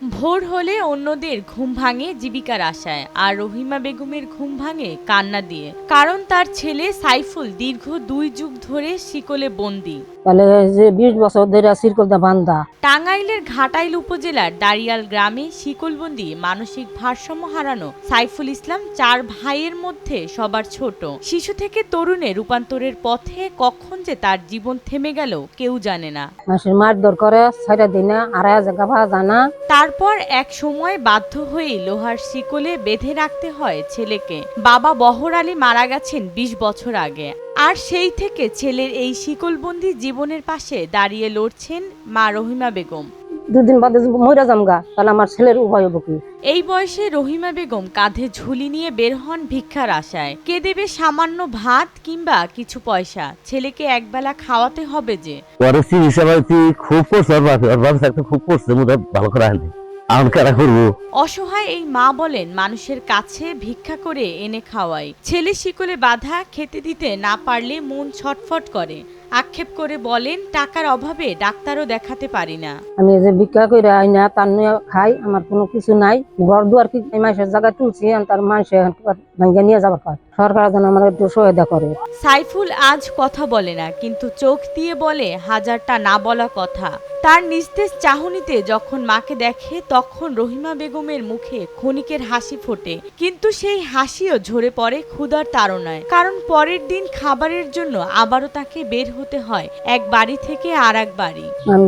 ভোর হলে অন্যদের ঘুম ভাঙে জীবিকার আশায় আর রহিমা বেগমের ঘুম ভাঙে কান্না দিয়ে। কারণ তার ছেলে সাইফুল দীর্ঘ দুই যুগ ধরে শিকলে বন্দি। তাহলে যে বিশ বছর ধরে সিরকলদা বান্ধা টাঙ্গাইলের ঘাটাইল উপজেলার দাড়িয়াল গ্রামে শিকলবন্দি মানসিক ভারসাম্য হারানো সাইফুল ইসলাম চার ভাইয়ের মধ্যে সবার ছোট। শিশু থেকে তরুণে রূপান্তরের পথে কখন যে তার জীবন থেমে গেল কেউ জানে না। মারধর করে ছয়টা দিনে আড়াই জায়গা পাওয়া যায় না তারপর এক সময় বাধ্য হয়ে লোহার শিকলে বেঁধে রাখতে হয় ছেলেকে। বাবা বহর আলী মারা গেছেন ২০ বছর আগে। আর সেই থেকে ছেলের এই শিকলবন্দি জীবনের পাশে দাঁড়িয়ে লড়ছেন মা রহিমা বেগম। দুদিন বাদে যামগা তাহলে আমার ছেলের উপায় হব কি? এই বয়সে রহিমা বেগম কাঁধে ঝুলি নিয়ে বের হন ভিক্ষার আশায়। কে দেবে সামান্য ভাত কিংবা কিছু পয়সা? ছেলেকে একবেলা খাওয়াতে হবে যে। পরে চিকিৎসা খুব করছে খুব করছে ভালো করে আমি কারা করব? অসহায় এই মা বলেন মানুষের কাছে ভিক্ষা করে এনে খাওয়াই। ছেলে শিকলে বাধা খেতে দিতে না পারলে মন ছটফট করে। আক্ষেপ করে বলেন টাকার অভাবে ডাক্তারও দেখাতে পারি না। আমি এই যে ভিক্ষা করে আই না তার নিয়ে খাই আমার কোনো কিছু নাই। ঘর দুয়ার কি এই মানুষের জায়গায় তুলছি আর তার ভাঙ্গা নিয়ে যাবার সরকার যেন আমার একটু সহায়তা করে। সাইফুল আজ কথা বলে না কিন্তু চোখ দিয়ে বলে হাজারটা না বলা কথা। তার নিস্তেজ চাহনিতে যখন মাকে দেখে, তখন রহিমা বেগমের মুখে ক্ষণিকের হাসি ফোটে। কিন্তু সেই হাসিও ঝরে পড়ে ক্ষুধার তাড়নায়। কারণ পরের দিন খাবারের জন্য আবারও তাকে বের হতে হয়, এক বাড়ি থেকে আর এক বাড়ি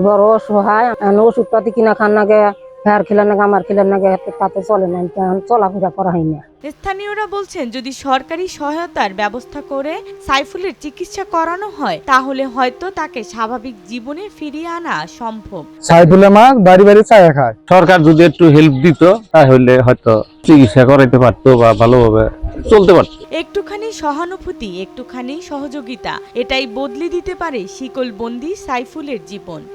বড় অসহায় ওষুধপাতি কিনা খান নাগে হ্যার খিলার নাগে আমার খিলার নাগে তাতে চলে না চলাফেরা করা হয় না। স্থানীয়রা বলছেন যদি সরকারি সহায়তার ব্যবস্থা করে সাইফুলের চিকিৎসা করানো হয় তাহলে হয়তো তাকে স্বাভাবিক জীবনে ফিরিয়ে আনা সম্ভব। সাইফুল মা বাড়ি বাড়ি চায়া খায়। সরকার যদি একটু হেল্প দিত তাহলে হয়তো চিকিৎসা করাইতে পারতো বা ভালোভাবে চলতে পারতো। একটুখানি সহানুভূতি একটুখানি সহযোগিতা এটাই বদলে দিতে পারে শিকলবন্দি সাইফুলের জীবন।